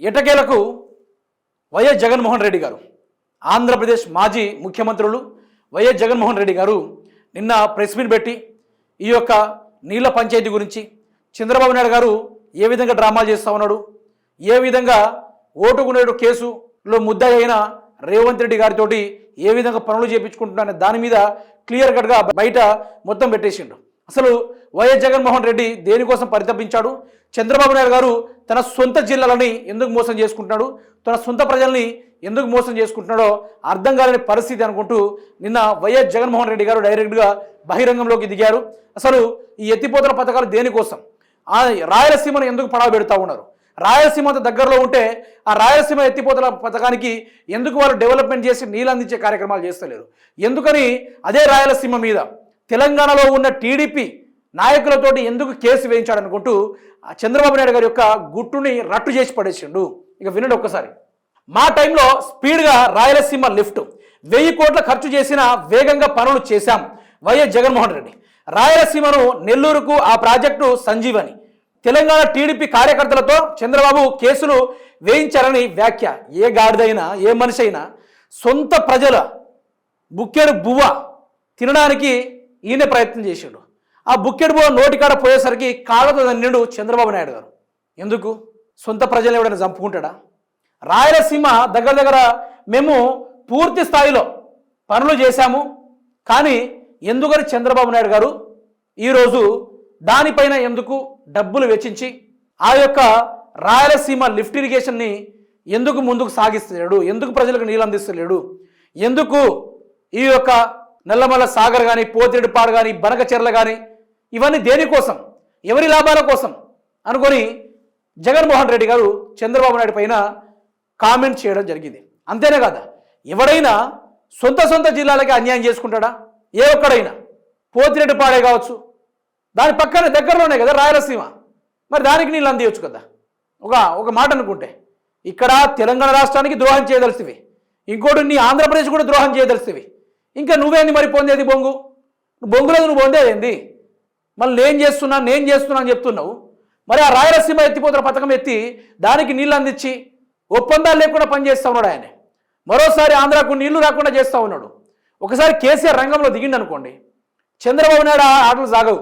ఎటకేలకు YS Jaganmohan Reddy గారు? ఆంధ్రప్రదేశ్ మాజీ ముఖ్యమంత్రులు వైఎస్ జగన్మోహన్ రెడ్డి గారు నిన్న ప్రెస్ మీట్ పెట్టి ఈ యొక్క నీళ్ళ పంచాయతీ గురించి చంద్రబాబు నాయుడు గారు ఏ విధంగా డ్రామా చేస్తూ ఉన్నాడు ఏ విధంగా ఓటుకునేడు కేసులో ముద్ద అయిన రేవంత్ రెడ్డి గారితోటి ఏ విధంగా పనులు చేయించుకుంటున్నా దాని మీద క్లియర్ కట్గా బయట మొత్తం పెట్టేసిండు అసలు వైఎస్ జగన్మోహన్ రెడ్డి దేనికోసం పరితపించాడు? చంద్రబాబు నాయుడు గారు తన సొంత జిల్లాలని ఎందుకు మోసం చేసుకుంటున్నాడు? తన సొంత ప్రజల్ని ఎందుకు మోసం చేసుకుంటున్నాడో అర్థం కాలేని పరిస్థితి అనుకుంటూ నిన్న వైఎస్ జగన్మోహన్ రెడ్డి గారు డైరెక్ట్గా బహిరంగంలోకి దిగారు. అసలు ఈ ఎత్తిపోతల పథకాలు దేనికోసం ఆ రాయలసీమను ఎందుకు పడవ పెడతా ఉన్నారు? రాయలసీమ దగ్గరలో ఉంటే ఆ రాయలసీమ ఎత్తిపోతల పథకానికి ఎందుకు వాళ్ళు డెవలప్మెంట్ చేసి నీళ్ళు అందించే కార్యక్రమాలు చేస్తలేరు? ఎందుకని అదే రాయలసీమ మీద తెలంగాణలో ఉన్న టీడీపీ నాయకులతోటి ఎందుకు కేసు వేయించాడనుకుంటూ ఆ చంద్రబాబు నాయుడు గారి యొక్క గుట్టుని రట్టు చేసి పడేసిండు. ఇక వినండి ఒక్కసారి. మా టైంలో స్పీడ్గా రాయలసీమ లిఫ్ట్. వెయ్యి కోట్ల ఖర్చు చేసిన వేగంగా పనులు చేశాం వైఎస్ జగన్మోహన్ రెడ్డి. రాయలసీమను నెల్లూరుకు ఆ ప్రాజెక్టు సంజీవని. తెలంగాణ టీడీపీ కార్యకర్తలతో చంద్రబాబు కేసులు వేయించారని వ్యాఖ్య. ఏ గాడిదైనా ఏ మనిషి అయినా సొంత ప్రజల బుక్కెడు బువ్వ తినడానికి ఈయన ప్రయత్నం చేసిండు. ఆ బుక్కెడు బో నోటికాడ పోయేసరికి కాళ్ళతో నిండు చంద్రబాబు నాయుడు గారు. ఎందుకు? సొంత ప్రజలు ఎవడైనా చంపుకుంటాడా? రాయలసీమ దగ్గర దగ్గర మేము పూర్తి స్థాయిలో పనులు చేశాము. కానీ ఎందుకని చంద్రబాబు నాయుడు గారు ఈరోజు దానిపైన ఎందుకు డబ్బులు వెచ్చించి ఆ యొక్క రాయలసీమ లిఫ్ట్ ఇరిగేషన్ని ఎందుకు ముందుకు సాగిస్తలేడు? ఎందుకు ప్రజలకు నీళ్ళు అందిస్తలేడు? ఎందుకు ఈ యొక్క నల్లమల్ల సాగర్ కానీ పోతిరెడ్డిపాడు కానీ బనకచెర్ల కానీ ఇవన్నీ దేనికోసం ఎవరి లాభాల కోసం? అనుకొని జగన్మోహన్ రెడ్డి గారు చంద్రబాబు నాయుడు పైన కామెంట్ చేయడం జరిగింది. అంతేనే కదా? ఎవడైనా సొంత సొంత జిల్లాలకి అన్యాయం చేసుకుంటాడా? ఏ ఒక్కడైనా? పోతిరెడ్డిపాడే కావచ్చు. దాని పక్కన దగ్గరలోనే కదా రాయలసీమ. మరి దానికి నీళ్ళు అందియొచ్చు కదా? ఒక ఒక మాట అనుకుంటే. ఇక్కడ తెలంగాణ రాష్ట్రానికి ద్రోహం చేయదలిసివి ఇంకోటి నీ ఆంధ్రప్రదేశ్ కూడా ద్రోహం చేయదలిసివి ఇంకా నువ్వేంది మరి పొందేది బొంగు? బొంగులేదు నువ్వు పొందేదేంది మళ్ళీ నేను చేస్తున్నా నేను చేస్తున్నా అని చెప్తున్నావు. మరి ఆ రాయలసీమ ఎత్తిపోతున్న పథకం ఎత్తి దానికి నీళ్ళు అందించి ఒప్పందాలు లేకుండా పనిచేస్తూ ఉన్నాడు ఆయన. మరోసారి ఆంధ్రాకు నీళ్ళు రాకుండా చేస్తూ ఉన్నాడు. ఒకసారి కేసీఆర్ రంగంలో దిగిండి అనుకోండి. చంద్రబాబు నాయుడు ఆ ఆటలు సాగవు.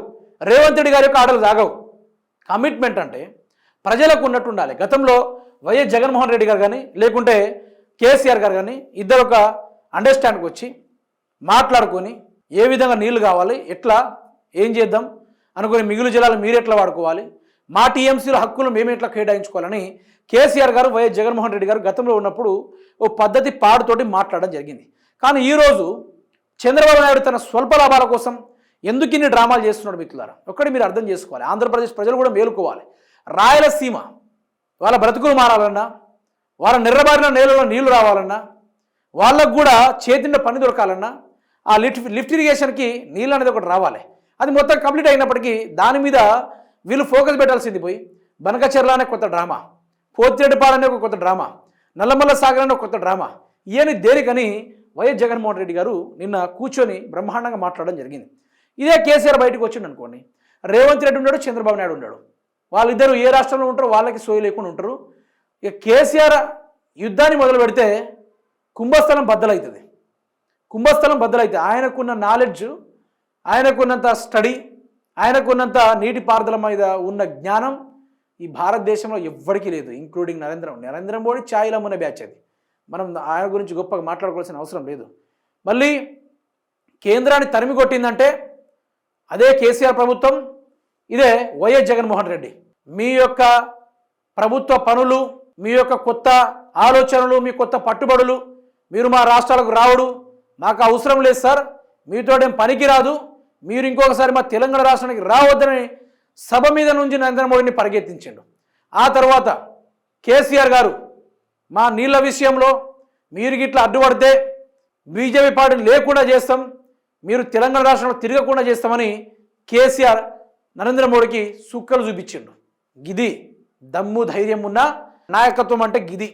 రేవంత్ రెడ్డి గారి యొక్క ఆటలు సాగవు. కమిట్మెంట్ అంటే ప్రజలకు ఉన్నట్టు ఉండాలి. గతంలో వైఎస్ జగన్మోహన్ రెడ్డి గారు కానీ లేకుంటే కేసీఆర్ గారు కానీ ఇద్దరు ఒక అండర్స్టాండ్కి వచ్చి మాట్లాడుకొని ఏ విధంగా నీళ్ళు కావాలి ఎట్లా ఏం చేద్దాం అనుకుని మిగులు జిల్లాలు మీరు ఎట్లా వాడుకోవాలి మా టీఎంసీల హక్కులు మేము ఎట్లా కేటాయించుకోవాలని కేసీఆర్ గారు వైఎస్ జగన్మోహన్ రెడ్డి గారు గతంలో ఉన్నప్పుడు ఓ పద్ధతి పాడుతోటి మాట్లాడడం జరిగింది. కానీ ఈరోజు చంద్రబాబు నాయుడు తన స్వల్ప లాభాల కోసం ఎందుకు ఇన్ని డ్రామాలు చేస్తున్నాడు మిత్రులారా? ఒక్కటి మీరు అర్థం చేసుకోవాలి. ఆంధ్రప్రదేశ్ ప్రజలు కూడా మేలుకోవాలి. రాయలసీమ వాళ్ళ బ్రతుకులు మారాలన్నా వాళ్ళ నిర్రబారిన నేలలో నీళ్ళు రావాలన్నా వాళ్ళకు కూడా చేతిండ పని దొరకాలన్నా ఆ లిఫ్ట్ లిఫ్ట్ ఇరిగేషన్కి నీళ్ళు అనేది ఒకటి రావాలి. అది మొత్తం కంప్లీట్ అయినప్పటికీ దాని మీద వీళ్ళు ఫోకస్ పెట్టాల్సింది పోయి బనకచెర్ల అనే కొత్త డ్రామా పోతిరెడ్డిపాడు అనే ఒక కొత్త డ్రామా నల్లమల్ల సాగర్ అనే ఒక కొత్త డ్రామా ఇవన్నీ దేనికని వైఎస్ జగన్మోహన్ రెడ్డి గారు నిన్న కూర్చొని బ్రహ్మాండంగా మాట్లాడడం జరిగింది. ఇదే కేసీఆర్ బయటకు వచ్చిండు అనుకోండి రేవంత్ రెడ్డి ఉన్నాడు చంద్రబాబు నాయుడు ఉన్నాడు. వాళ్ళిద్దరు ఏ రాష్ట్రంలో ఉంటారో వాళ్ళకి సోయి లేకుండా ఉంటారు. ఇక కేసీఆర్ యుద్ధాన్ని మొదలు పెడితే కుంభస్థలం బద్దలవుతుంది కుంభస్థలం బద్దలైతే ఆయనకున్న నాలెడ్జ్ ఆయనకున్నంత స్టడీ ఆయనకున్నంత నీటిపారుదల మీద ఉన్న జ్ఞానం ఈ భారతదేశంలో ఎవ్వరికీ లేదు ఇంక్లూడింగ్ నరేంద్ర నరేంద్ర మోడీ ఛాయలో ఉన్న బ్యాచ్ అది. మనం ఆయన గురించి గొప్పగా మాట్లాడుకోవాల్సిన అవసరం లేదు. మళ్ళీ కేంద్రాన్ని తరిమి కొట్టిందంటే అదే కేసీఆర్ ప్రభుత్వం ఇదే వైఎస్ జగన్మోహన్ రెడ్డి. మీ యొక్క ప్రభుత్వ పనులు మీ యొక్క కొత్త ఆలోచనలు మీ కొత్త పట్టుబడులు మీరు మా రాష్ట్రాలకు రావడు మాకు అవసరం లేదు సార్. మీతోటేం పనికి రాదు. మీరు ఇంకొకసారి మా తెలంగాణ రాష్ట్రానికి రావద్దని సభ మీద నుంచి నరేంద్ర మోడీని పరిగెత్తించండు. ఆ తర్వాత కేసీఆర్ గారు మా నీళ్ళ విషయంలో మీరు గిట్లా అడ్డుపడితే బీజేపీ పార్టీ లేకుండా చేస్తాం. మీరు తెలంగాణ రాష్ట్రంలో తిరగకుండా చేస్తామని కేసీఆర్ నరేంద్ర మోడీకి సుక్కలు చూపించిండు. గిది దమ్ము ధైర్యం ఉన్న నాయకత్వం అంటే గిది.